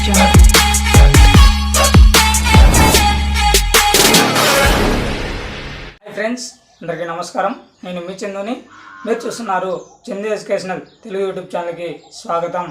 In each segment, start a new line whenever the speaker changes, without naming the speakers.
Hi friends అందరికీ నమస్కారం. నేను మీ చందుని. మీరు చూస్తున్నారు చందు ఎడ్యుకేషనల్ తెలుగు యూట్యూబ్ ఛానల్కి స్వాగతం.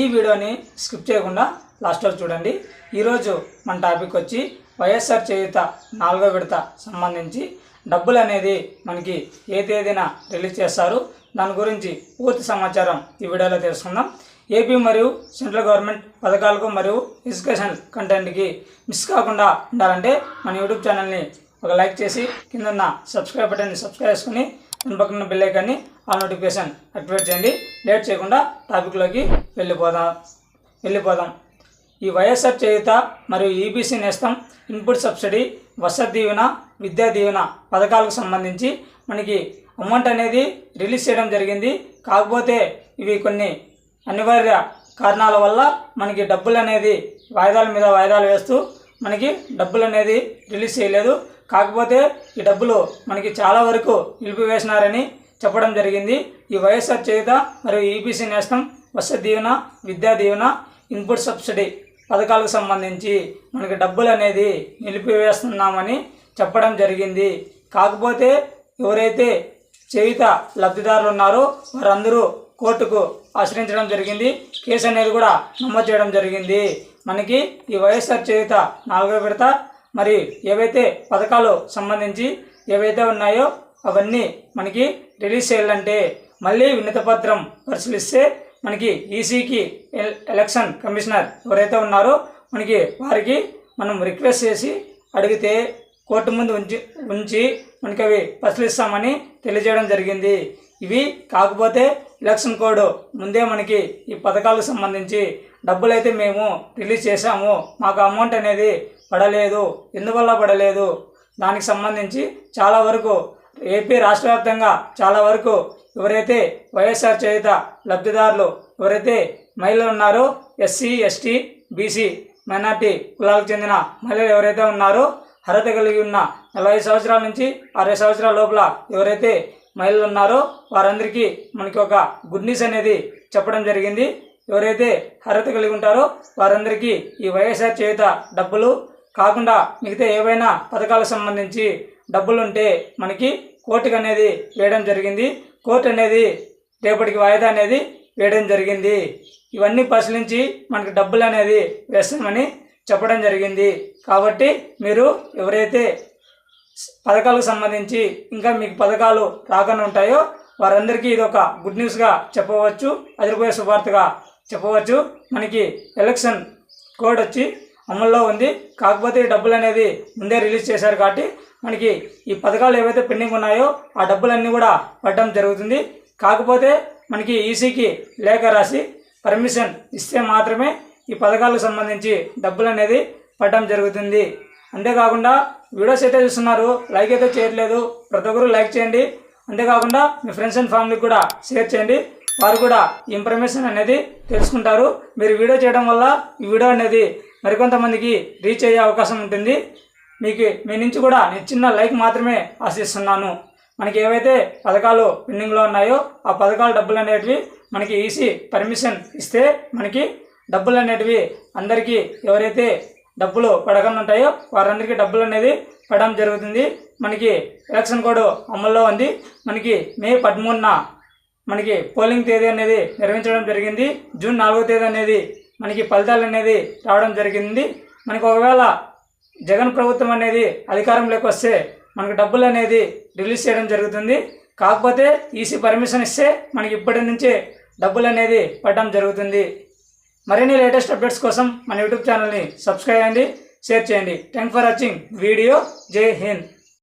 ఈ వీడియోని స్కిప్ చేయకుండా లాస్ట్ వరకు చూడండి. ఈరోజు మన టాపిక్ వచ్చి వైఎస్ఆర్ చేయుత నాలుగో విడత సంబంధించి డబ్బులు అనేది మనకి ఏ తేదీన రిలీజ్ చేస్తారు? దాని గురించి పూర్తి సమాచారం ఈ వీడియోలో తెలుసుకుందాం. ఏపీ మరియు సెంట్రల్ గవర్నమెంట్ పథకాలకు మరియు ఎడ్యుకేషన్ కంటెంట్కి మిస్ కాకుండా ఉండాలంటే మన యూట్యూబ్ ఛానల్ని ఒక లైక్ చేసి కింద ఉన్న సబ్స్క్రైబ్ బటన్ని సబ్స్క్రైబ్ చేసుకుని దాని పక్కన బెల్ ఐకాన్ని నోటిఫికేషన్ యాక్టివేట్ చేయండి. లేట్ చేయకుండా టాపిక్లోకి వెళ్ళిపోదాం. వెళ్ళిపోదాం. ఈ వైఎస్ఆర్ చేయుత మరియు ఈబీసీ నేస్తం ఇన్పుట్ సబ్సిడీ వసతి దీవెన విద్యా దీవెన పథకాలకు సంబంధించి మనకి అమౌంట్ అనేది రిలీజ్ చేయడం జరిగింది. కాకపోతే ఇవి కొన్ని అనివార్య కారణాల వల్ల మనకి డబ్బులు అనేది వాయిదాల మీద వాయిదాలు వేస్తూ మనకి డబ్బులు అనేది రిలీజ్ చేయలేదు. కాకపోతే ఈ డబ్బులు మనకి చాలా వరకు నిలిపివేసినారని చెప్పడం జరిగింది. ఈ వైఎస్ఆర్ చేయుత మరియు ఈపీసీ నేస్తం వసతి దీవెన విద్యా దీవెన ఇన్పుట్ సబ్సిడీ పథకాలకు సంబంధించి మనకి డబ్బులు అనేది నిలిపివేస్తున్నామని చెప్పడం జరిగింది. కాకపోతే ఎవరైతే చేయుత లబ్ధిదారులు ఉన్నారో వారందరూ కోర్టుకు ఆశ్రయించడం జరిగింది. కేసు అనేది కూడా నమోదు చేయడం జరిగింది. మనకి ఈ వైఎస్ఆర్ చేయుత నాలుగో విడత మరి ఏవైతే పథకాలు సంబంధించి ఏవైతే ఉన్నాయో అవన్నీ మనకి రిలీజ్ చేయాలంటే మళ్ళీ వినతపత్రం పరిశీలిస్తే మనకి ఈసీకి ఎలక్షన్ కమిషనర్ ఎవరైతే ఉన్నారో మనకి వారికి మనం రిక్వెస్ట్ చేసి అడిగితే కోర్టు ముందు ఉంచి ఉంచి మనకి అవి పరిశీలిస్తామని తెలియజేయడం జరిగింది. ఇవి కాకపోతే ఎలక్షన్ కోడ్ ముందే మనకి ఈ పథకాలకు సంబంధించి డబ్బులైతే మేము రిలీజ్ చేశాము. మాకు అమౌంట్ అనేది పడలేదు. ఎందువల్ల పడలేదు? దానికి సంబంధించి చాలా వరకు ఏపీ రాష్ట్ర వ్యాప్తంగా చాలా వరకు ఎవరైతే వైఎస్ఆర్ చేత లబ్ధిదారులు ఎవరైతే మహిళలు ఉన్నారో ఎస్సీ ఎస్టీ బీసీ మైనార్టీ కులాలకు చెందిన మహిళలు ఎవరైతే ఉన్నారో అర్హత కలిగి ఉన్న నలభై సంవత్సరాల నుంచి అరవై సంవత్సరాల లోపల ఎవరైతే మహిళలు ఉన్నారో వారందరికీ మనకి ఒక గుడ్ న్యూస్ అనేది చెప్పడం జరిగింది. ఎవరైతే అర్హత కలిగి ఉంటారో వారందరికీ ఈ వైఎస్ఆర్ చేయుత డబ్బులు కాకుండా మిగతా ఏవైనా పథకాలకు సంబంధించి డబ్బులు ఉంటే మనకి కోర్టుకు అనేది వేయడం జరిగింది. కోర్టు అనేది రేపటికి వాయిదా అనేది వేయడం జరిగింది. ఇవన్నీ పరిశీలించి మనకి డబ్బులు అనేది వేస్తామని చెప్పడం జరిగింది. కాబట్టి మీరు ఎవరైతే పథకాలకు సంబంధించి ఇంకా మీకు పథకాలు రాకుండా ఉంటాయో వారందరికీ ఇది ఒక గుడ్ న్యూస్గా చెప్పవచ్చు అదిరిపోయే శుభార్తగా చెప్పవచ్చు. మనకి ఎలక్షన్ కోడ్ వచ్చి అమల్లో ఉంది. కాకపోతే ఈ డబ్బులు అనేది ముందే రిలీజ్ చేశారు కాబట్టి మనకి ఈ పథకాలు ఏవైతే పెండింగ్ ఉన్నాయో ఆ డబ్బులన్నీ కూడా పడడం జరుగుతుంది. కాకపోతే మనకి ఈసీకి లేఖ రాసి పర్మిషన్ ఇస్తే మాత్రమే ఈ పథకాలకు సంబంధించి డబ్బులు అనేది పడడం జరుగుతుంది. అంతేకాకుండా వీడియోస్ అయితే చూస్తున్నారు లైక్ అయితే చేయట్లేదు ప్రతి ఒక్కరు లైక్ చేయండి. అంతేకాకుండా మీ ఫ్రెండ్స్ అండ్ ఫ్యామిలీకి కూడా షేర్ చేయండి. వారు కూడా ఇన్ఫర్మేషన్ అనేది తెలుసుకుంటారు. మీరు వీడియో చేయడం వల్ల ఈ వీడియో అనేది మరికొంతమందికి రీచ్ అయ్యే అవకాశం ఉంటుంది. మీకు మీ నుంచి కూడా నేను చిన్న లైక్ మాత్రమే ఆశిస్తున్నాను. మనకి ఏవైతే పథకాలు పెండింగ్లో ఉన్నాయో ఆ పథకాల డబ్బులు అనేటివి మనకి ఈసీ పర్మిషన్ ఇస్తే మనకి డబ్బులు అనేటివి అందరికీ ఎవరైతే డబ్బులు పడకుండా ఉంటాయో వారందరికీ డబ్బులు అనేది పడడం జరుగుతుంది. మనకి ఎలక్షన్ కోడ్ అమల్లో ఉంది. మనకి మే పదమూడున మనకి పోలింగ్ తేదీ అనేది నిర్వహించడం జరిగింది. జూన్ నాలుగో తేదీ అనేది మనకి ఫలితాలు అనేది రావడం జరిగింది. మనకి ఒకవేళ జగన్ ప్రభుత్వం అనేది అధికారంలోకి వస్తే మనకు డబ్బులు అనేది రిలీజ్ చేయడం జరుగుతుంది. కాకపోతే ఈసీ పర్మిషన్ ఇస్తే మనకి ఇప్పటి నుంచే డబ్బులు అనేది పడడం జరుగుతుంది. మరిన్ని లేటెస్ట్ అప్డేట్స్ కోసం మన యూట్యూబ్ ఛానల్ని సబ్స్క్రైబ్ చేయండి షేర్ చేయండి. Thank for watching. వీడియో జై హింద్.